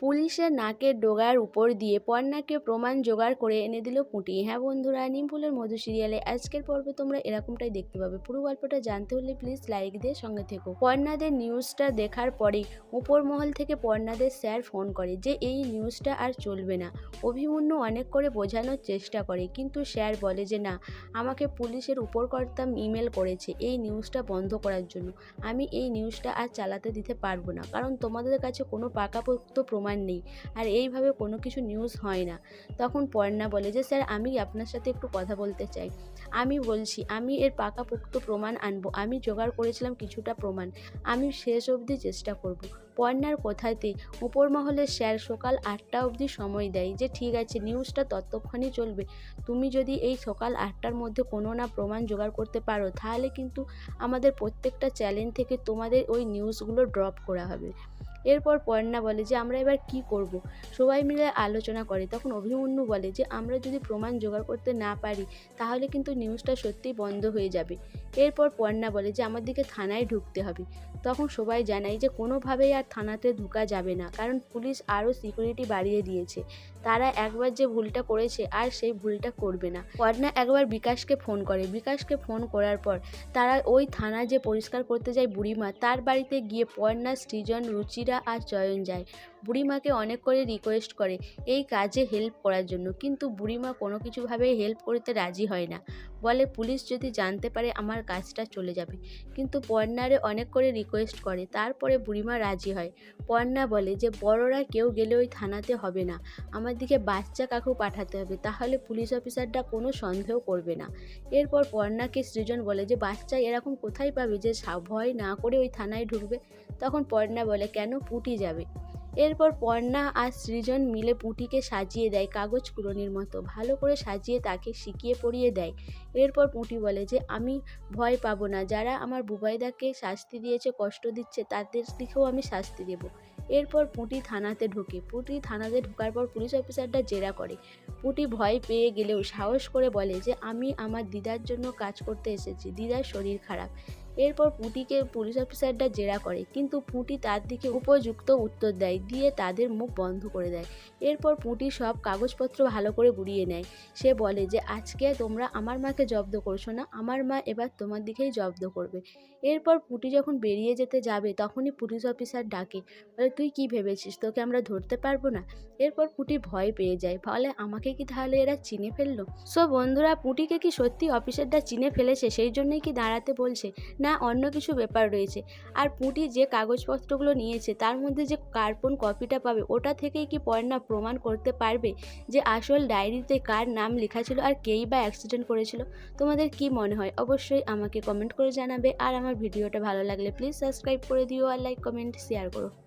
পুলিশের নাকের ডোগার উপর দিয়ে পর্ণাকে প্রমাণ জোগাড় করে এনে দিল পুঁটি। হ্যাঁ বন্ধুরা, নিমফুলের মধু সিরিয়ালে আজকের পর্বে তোমরা এরকমটাই দেখতে পাবে। পুরো গল্পটা জানতে হলে প্লিজ লাইক দিয়ে সঙ্গে থেকো। পর্ণাদের নিউজটা দেখার পরেই উপর মহল থেকে পর্ণাদের স্যার ফোন করে যে, এই নিউজটা আর চলবে না। অভিমন্যু অনেক করে বোঝানোর চেষ্টা করে, কিন্তু স্যার বলে যে, না, আমাকে পুলিশের উপরকর্তা ইমেল করেছে এই নিউজটা বন্ধ করার জন্য। আমি এই নিউজটা আর চালাতে দিতে পারব না। কারণ তোমাদের কাছে কোনো পাকাপোক্ত প্রমাণ নেই। আর এইভাবে কোনো কিছু নিউজ হয় না। তখন পর্ণা বলে যে, স্যার, আমি আপনার সাথে একটু কথা বলতে চাই। আমি বলছি, আমি এর পাকাপোক্ত প্রমাণ আনব। আমি জোগাড় করেছিলাম কিছুটা প্রমাণ। আমি শেষ অবধি চেষ্টা করব। পর্ণার কথাতে উপর মহলের স্যার সকাল আটটা অবধি সময় দেয় যে, ঠিক আছে নিউজটা ততক্ষণই চলবে। তুমি যদি এই সকাল আটটার মধ্যে কোনো না প্রমাণ জোগাড় করতে পারো, তাহলে কিন্তু আমাদের প্রত্যেকটা চ্যানেল থেকে তোমাদের ওই নিউজগুলো ড্রপ করা হবে। এরপর পর্ণা বলে যে, আমরা এবার কি করব। সবাই মিলে আলোচনা করে। তখন অভিমন্যু বলে যে, আমরা যদি প্রমাণ জোগাড় করতে না পারি, তাহলে কিন্তু নিউজটা সত্যিই বন্ধ হয়ে যাবে। এরপর পর্ণা বলে যে আমাদেরকে থানায় ঢুকতে হবে। তখন সবাই জানায় যে, কোনোভাবেই আর থানাতে ঢুকা যাবে না, কারণ পুলিশ আরও সিকিউরিটি বাড়িয়ে দিয়েছে। তারা একবার যে ভুলটা করেছে, আর সেই ভুলটা করবে না। পর্ণা একবার বিকাশকে ফোন করে। বিকাশকে ফোন করার পর তারা ওই থানা যে পরিষ্কার করতে যায় বুড়িমা, তার বাড়িতে গিয়ে পর্ণা সৃজন, রুচিরা আর চয়ন যায়। বুড়িমাকে অনেক করে রিকোয়েস্ট করে এই কাজে হেল্প করার জন্য। কিন্তু বুড়িমা কোনো কিছুভাবেই হেল্প করতে রাজি হয় না। বলে, পুলিশ যদি জানতে পারে আমার কাজটা চলে যাবে। কিন্তু পর্ণারে অনেক করে রিকোয়েস্ট করে, তারপরে বুড়িমা রাজি হয়। পর্ণা বলে যে, বড়রা কেউ গেলে ওই থানাতে হবে না। আমার দিকে বাচ্চা কাকু পাঠাতে হবে, তাহলে পুলিশ অফিসারটা কোনো সন্দেহ করবে না। এরপর পর্ণাকে সৃজন বলে যে, বাচ্চা এরকম কোথায় পাবে যে ভয় না করে ওই থানায় ঢুকবে? তখন পর্ণা বলে, কেন পুটি যাবে? এরপর পর্ণা আর সৃজন মিলে পুঁটিকে সাজিয়ে দেয় কাগজ কুড়নির মতো। ভালো করে সাজিয়ে তাকে শিখিয়ে পড়িয়ে দেয়। এরপর পুঁটি বলে যে, আমি ভয় পাবো না। যারা আমার বুবাইদাকে শাস্তি দিয়েছে, কষ্ট দিচ্ছে, তাদের দিকেও আমি শাস্তি দেব। এরপর পুঁটি থানাতে ঢোকে। পুঁটি থানাতে ঢোকার পর পুলিশ অফিসারটা জেরা করে। পুঁটি ভয় পেয়ে গেলেও সাহস করে বলে যে, আমি আমার দিদার জন্য কাজ করতে এসেছি। দিদার শরীর খারাপ। এরপর পুঁটিকে পুলিশ অফিসারটা জেরা করে, কিন্তু পুঁটি তার দিকে উপযুক্ত উত্তর দেয়, দিয়ে তাদের মুখ বন্ধ করে দেয়। এরপর পুঁটি সব কাগজপত্র ভালো করে গুড়িয়ে নেয়। সে বলে যে, আজকে তোমরা আমার মাকে জব্দ করছ না, আমার মা এবার তোমার দিকেই জব্দ করবে। এরপর পুঁটি যখন বেরিয়ে যেতে যাবে, তখনই পুলিশ অফিসার ডাকে বলে তুই কি ভেবেছিস? তোকে আমরা ধরতে পারব না? এরপর পুঁটি ভয় পেয়ে যায়, ফলে আমাকে কি তাহলে এরা চিনে ফেলল? সো বন্ধুরা পুঁটিকে কি সত্যি অফিসারটা চিনে ফেলেছে? সেই জন্যই কি দাঁড়াতে বলছে? না অন্য কিছু ব্যাপার রয়েছে। আর পুঁটি যে কাগজপত্রগুলো নিয়েছে, তার মধ্যে যে কার্বন কপিটা পাবে, ওটা থেকেই কি পর্ণা প্রমাণ করতে পারবে যে আসল ডায়েরিতে কার নাম লেখা ছিল আর কেই বা অ্যাক্সিডেন্ট করেছিল? তোমাদের কি মনে হয়? অবশ্যই আমাকে কমেন্ট করে জানাবে। আর আমার ভিডিওটা ভালো লাগলে প্লিজ সাবস্ক্রাইব করে দিও আর লাইক কমেন্ট শেয়ার করো।